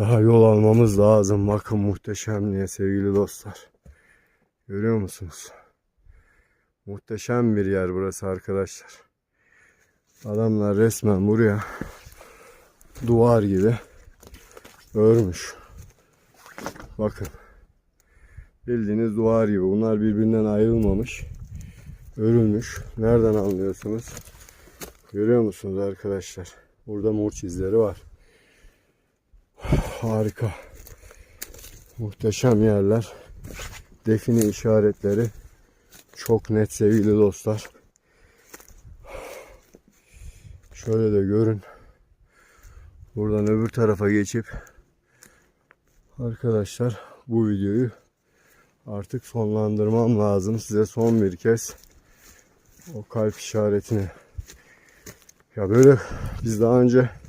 Daha yol almamız lazım. Bakın muhteşemliğe sevgili dostlar. Görüyor musunuz? Muhteşem bir yer burası arkadaşlar. Adamlar resmen buraya duvar gibi örmüş. Bakın. Bildiğiniz duvar gibi. Bunlar birbirinden ayrılmamış. Örülmüş. Nereden anlıyorsunuz? Görüyor musunuz arkadaşlar? Burada murç izleri var. Harika. Muhteşem yerler. Define işaretleri çok net sevgili dostlar. Şöyle de görün. Buradan öbür tarafa geçip arkadaşlar bu videoyu artık sonlandırmam lazım. Size son bir kez o kalp işaretini ya böyle biz daha önce